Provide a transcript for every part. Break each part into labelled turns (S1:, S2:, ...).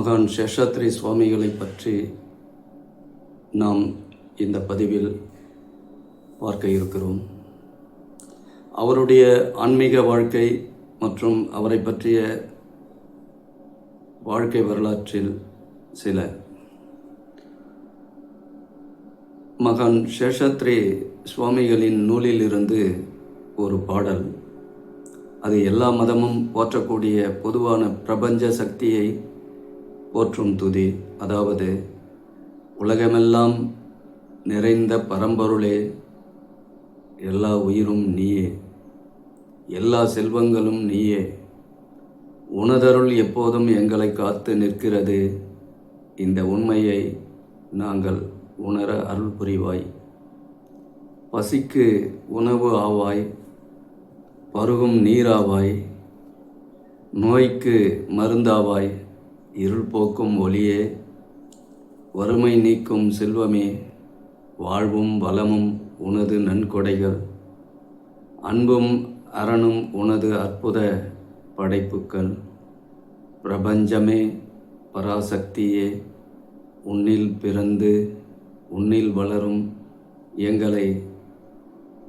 S1: மகான் சேஷாத்ரி சுவாமிகளை பற்றி நாம் இந்த பதிவில் பார்க்க இருக்கிறோம். அவருடைய ஆன்மீக வாழ்க்கை மற்றும் அவரை பற்றிய வாழ்க்கை வரலாற்றில் சில. மகான் சேஷாத்ரி சுவாமிகளின் நூலிலிருந்து ஒரு பாடல். அது எல்லா மதமும் போற்றக்கூடிய பொதுவான பிரபஞ்ச சக்தியை போற்றும் துதி. அதாவது உலகமெல்லாம் நிறைந்த பரம்பொருளே எல்லா உயிரும் நீயே. எல்லா செல்வங்களும் நீயே. உணதருள் எப்போதும் எங்களை காத்து நிற்கிறது. இந்த உண்மையை நாங்கள் உணர அருள் புரிவாய். பசிக்கு உணவு ஆவாய் பருகும் நீராவாய் நோய்க்கு மருந்தாவாய். இருள் போக்கும் ஒளியே வறுமை நீக்கும் செல்வமே வாழ்வும் வளமும் உனது நன்கொடைகள். அன்பும் அரணும் உனது அற்புத படைப்புக்கள் பிரபஞ்சமே பராசக்தியே உன்னில் பிறந்து உன்னில் வளரும் எங்களை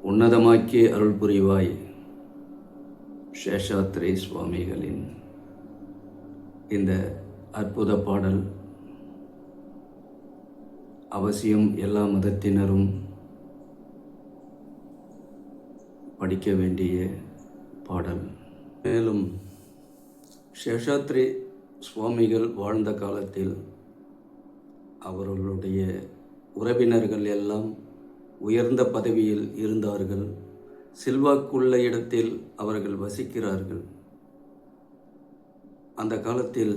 S1: உன்னதமாக்கி அருள் புரிவாய் சேஷாத்ரி சுவாமிகளின் இந்த அற்புத பாடல். அவசியம் எல்லா மதத்தினரும் படிக்க வேண்டிய பாடல். மேலும் சேஷாத்ரி சுவாமிகள் வாழ்ந்த காலத்தில் அவர்களுடைய உறவினர்கள் எல்லாம் உயர்ந்த பதவியில் இருந்தார்கள். செல்வாக்குள்ள இடத்தில் அவர்கள் வசிக்கிறார்கள். அந்த காலத்தில்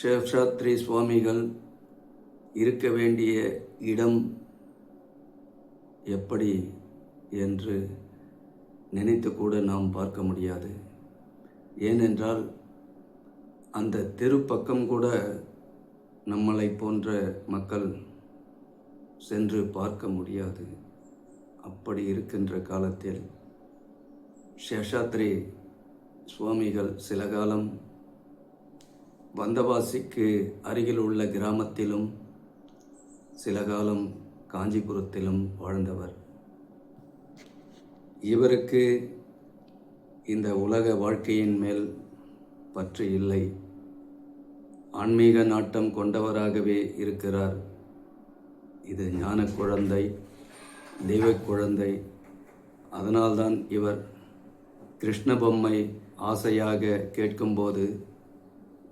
S1: சேஷாத்ரி சுவாமிகள் இருக்க வேண்டிய இடம் எப்படி என்று நினைத்து கூட நாம் பார்க்க முடியாது. ஏனென்றால் அந்த தெரு பக்கம் கூட நம்மளை போன்ற மக்கள் சென்று பார்க்க முடியாது. அப்படி இருக்கின்ற காலத்தில் சேஷாத்ரி சுவாமிகள் சில காலம் வந்தவாசிக்கு அருகில் உள்ள கிராமத்திலும் சில காலம் காஞ்சிபுரத்திலும் வாழ்ந்தவர். இவருக்கு இந்த உலக வாழ்க்கையின் மேல் பற்று இல்லை. ஆன்மீக நாட்டம் கொண்டவராகவே இருக்கிறார். இது ஞான குழந்தை தெய்வ குழந்தை. அதனால்தான் இவர் கிருஷ்ண பொம்மை ஆசையாக கேட்கும்போது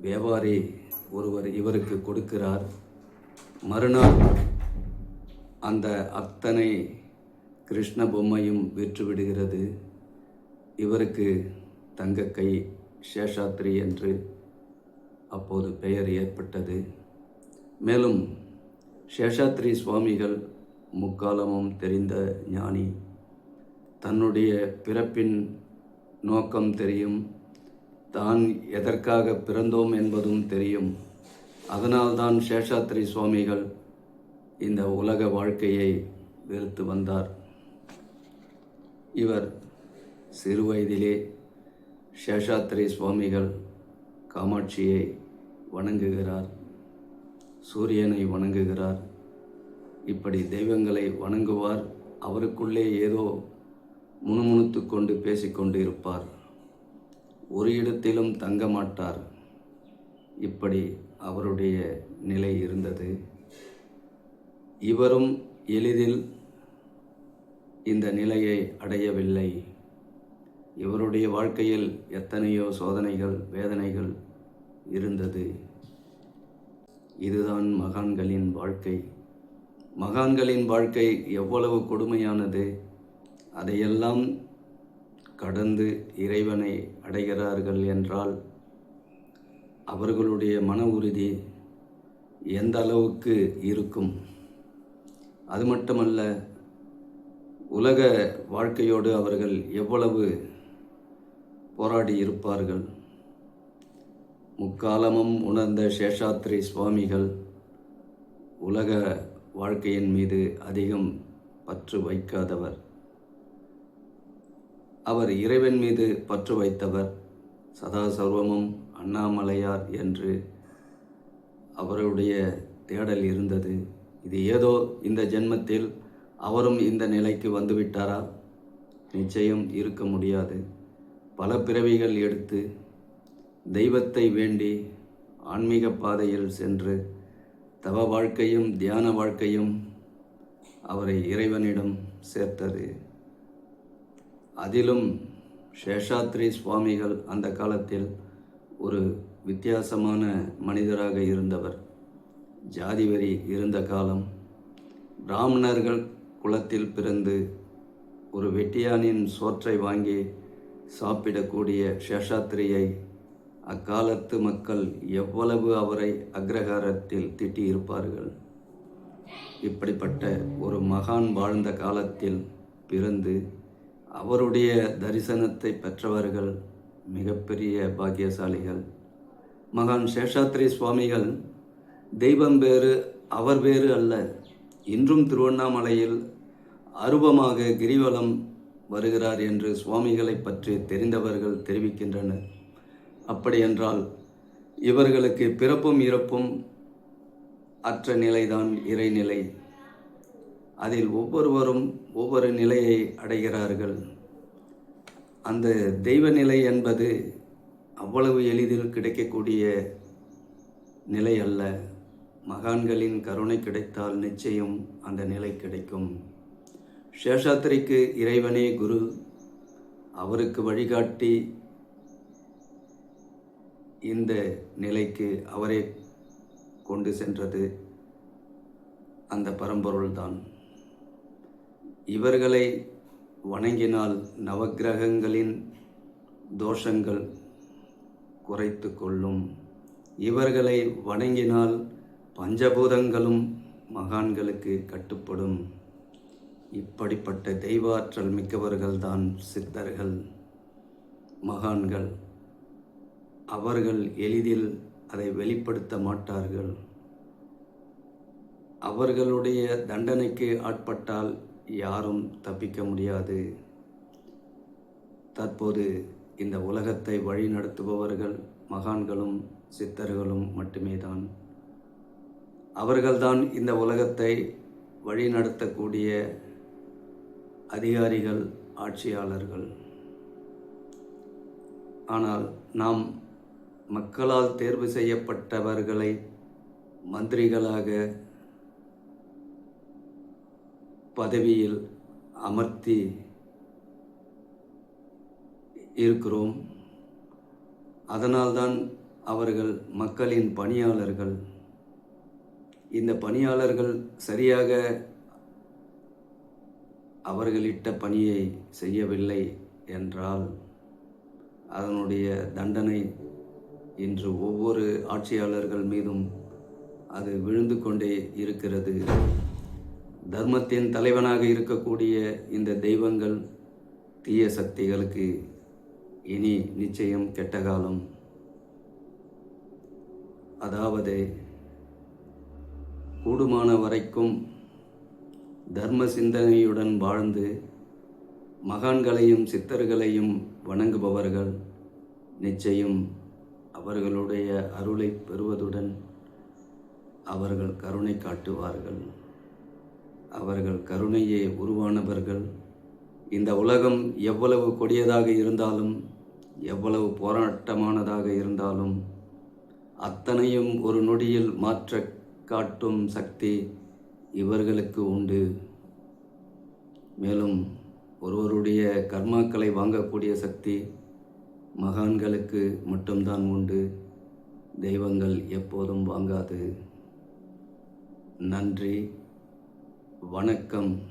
S1: வியாபாரி ஒருவர் இவருக்கு கொடுக்கிறார். மறுநாள் அந்த அத்தனை கிருஷ்ண பொம்மையும் விற்றுவிடுகிறது இவருக்கு தங்க கை சேஷாத்ரி என்று அப்போது பெயர் ஏற்பட்டது. மேலும் சேஷாத்ரி சுவாமிகள் முக்காலமும் தெரிந்த ஞானி. தன்னுடைய பிறப்பின் நோக்கம் தெரியும். தான் எதற்காக பிறந்தோம் என்பதும் தெரியும். அதனால்தான் சேஷாத்ரி சுவாமிகள் இந்த உலக வாழ்க்கையை வெறுத்து வந்தார். இவர் சிறுவயதிலே சேஷாத்ரி சுவாமிகள் காமாட்சியை வணங்குகிறார். சூரியனை வணங்குகிறார். இப்படி தெய்வங்களை வணங்குவார். அவருக்குள்ளே ஏதோ முணுமுணுத்து கொண்டு பேசிக்கொண்டு இருப்பார் ஒரு இடத்திலும் தங்க மாட்டார். இப்படி அவருடைய நிலை இருந்தது. இவரும் எளிதில் இந்த நிலையை அடையவில்லை. இவருடைய வாழ்க்கையில் எத்தனையோ சோதனைகள் வேதனைகள் இருந்தது. இதுதான் மகான்களின் வாழ்க்கை. மகான்களின் வாழ்க்கை எவ்வளவு கொடுமையானது அதையெல்லாம் கடந்து இறைவனை அடைகிறார்கள் என்றால் அவர்களுடைய மன உறுதி எந்த அளவுக்கு இருக்கும்? அது மட்டுமல்ல உலக வாழ்க்கையோடு அவர்கள் எவ்வளவு போராடி இருப்பார்கள்? முக்காலமும் உணர்ந்த சேஷாத்ரி சுவாமிகள் உலக வாழ்க்கையின் மீது அதிகம் பற்று வைக்காதவர். அவர் இறைவன் மீது பற்று வைத்தவர் சதா சர்வமும் அண்ணாமலையார் என்று அவருடைய தேடல் இருந்தது. இது ஏதோ இந்த ஜென்மத்தில் அவரும் இந்த நிலைக்கு வந்துவிட்டாரா? நிச்சயம் இருக்க முடியாது. பல பிறவிகள் எடுத்து தெய்வத்தை வேண்டி ஆன்மீக பாதையில் சென்று தவ வாழ்க்கையும் தியான வாழ்க்கையும் அவரை இறைவனிடம் சேர்த்தது. அதிலும் சேஷாத்ரி சுவாமிகள் அந்த காலத்தில் ஒரு வித்தியாசமான மனிதராக இருந்தவர். ஜாதி வரி இருந்த காலம். பிராமணர்கள் குலத்தில் பிறந்து ஒரு வெட்டியானின் சோற்றை வாங்கி சாப்பிடக்கூடிய சேஷாத்ரியை அக்காலத்து மக்கள் எவ்வளவு அவரை அக்ரஹாரத்தில் திட்டியிருப்பார்கள். இப்படிப்பட்ட ஒரு மகான் வாழ்ந்த காலத்தில் பிறந்து அவருடைய தரிசனத்தை பெற்றவர்கள் மிகப்பெரிய பாக்கியசாலிகள். மகான் சேஷாத்ரி சுவாமிகள் தெய்வம் வேறு அவர் வேறு அல்ல. இன்றும் திருவண்ணாமலையில் அருவமாக கிரிவலம் வருகிறார் என்று சுவாமிகளை பற்றி தெரிந்தவர்கள் தெரிவிக்கின்றனர். அப்படியென்றால் இவர்களுக்கு பிறப்பும் இறப்பும் அற்ற நிலைதான் இறைநிலை. அதில் ஒவ்வொருவரும் ஒவ்வொரு நிலையை அடைகிறார்கள். அந்த தெய்வ நிலை என்பது அவ்வளவு எளிதில் கிடைக்கக்கூடிய நிலை அல்ல. மகான்களின் கருணை கிடைத்தால் நிச்சயம் அந்த நிலை கிடைக்கும். சேஷாத்திரிக்கு இறைவனே குரு அவருக்கு வழிகாட்டி இந்த நிலைக்கு அவரே கொண்டு சென்றது. அந்த பரம்பொருள்தான். இவர்களை வணங்கினால் நவக்கிரகங்களின் தோஷங்கள் குறைத்து கொள்ளும் இவர்களை வணங்கினால் பஞ்சபூதங்களும் மகான்களுக்கு கட்டுப்படும். இப்படிப்பட்ட தெய்வாற்றல் மிக்கவர்கள்தான் சித்தர்கள் மகான்கள். அவர்கள் எளிதில் அதை வெளிப்படுத்த மாட்டார்கள். அவர்களுடைய தண்டனைக்கு ஆட்பட்டால் யாரும் தப்பிக்க முடியாது. தற்போது இந்த உலகத்தை வழிநடத்துபவர்கள் மகான்களும் சித்தர்களும் மட்டுமே தான் அவர்கள்தான் இந்த உலகத்தை வழிநடத்தக்கூடிய அதிகாரிகள் ஆட்சியாளர்கள். ஆனால் நாம் மக்களால் தேர்வு செய்யப்பட்டவர்களை மந்திரிகளாக பதவியில் அமர்த்தி இருக்கிறோம். அதனால்தான் அவர்கள் மக்களின் பணியாளர்கள். இந்த பணியாளர்கள் சரியாக அவர்களிட்ட பணியை செய்யவில்லை என்றால் அதனுடைய தண்டனை இன்று ஒவ்வொரு ஆட்சியாளர்கள் மீதும் அது விழுந்து கொண்டே இருக்கிறது. தர்மத்தின் தலைவனாக இருக்கக்கூடிய இந்த தெய்வங்கள் தீய சக்திகளுக்கு இனி நிச்சயம் கெட்ட காலம். அதாவது கூடுமான வரைக்கும் தர்ம சிந்தனையுடன் வாழ்ந்து மகான்களையும் சித்தர்களையும் வணங்குபவர்கள் நிச்சயம் அவர்களுடைய அருளை பெறுவதுடன் அவர்கள் கருணை காட்டுவார்கள். அவர்கள் கருணையே உருவானவர்கள். இந்த உலகம் எவ்வளவு கொடியதாக இருந்தாலும் எவ்வளவு போராட்டமானதாக இருந்தாலும் அத்தனையும் ஒரு நொடியில் மாற்ற காட்டும் சக்தி இவர்களுக்கு உண்டு. மேலும் ஒருவருடைய கர்மாக்களை வாங்கக்கூடிய சக்தி மகான்களுக்கு மட்டும்தான் உண்டு. தெய்வங்கள் எப்போதும் வாங்காது. நன்றி. வணக்கம்.